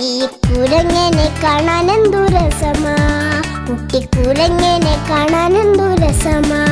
ഈ കുരങ്ങനെ കാണാൻ എന്തു രസമാ? കുട്ടിക്കുരങ്ങനെ കാണാനും എന്തു രസമാ?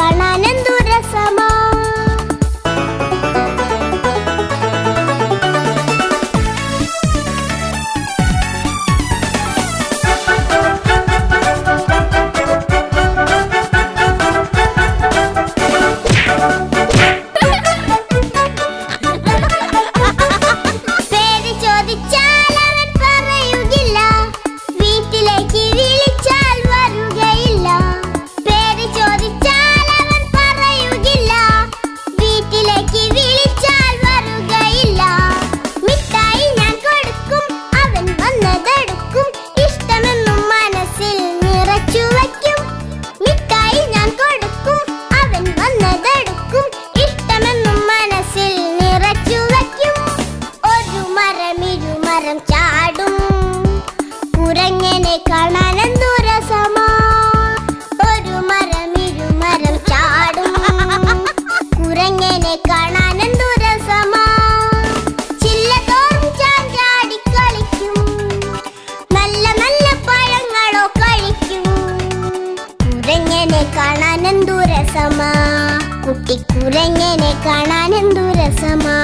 i don't ganane കുട്ടിക്കുരങ്ങനെ കാണാൻ എന്തു രസമാ? കുട്ടിക്കുരങ്ങനെ കാണാൻ എന്തു രസമാ?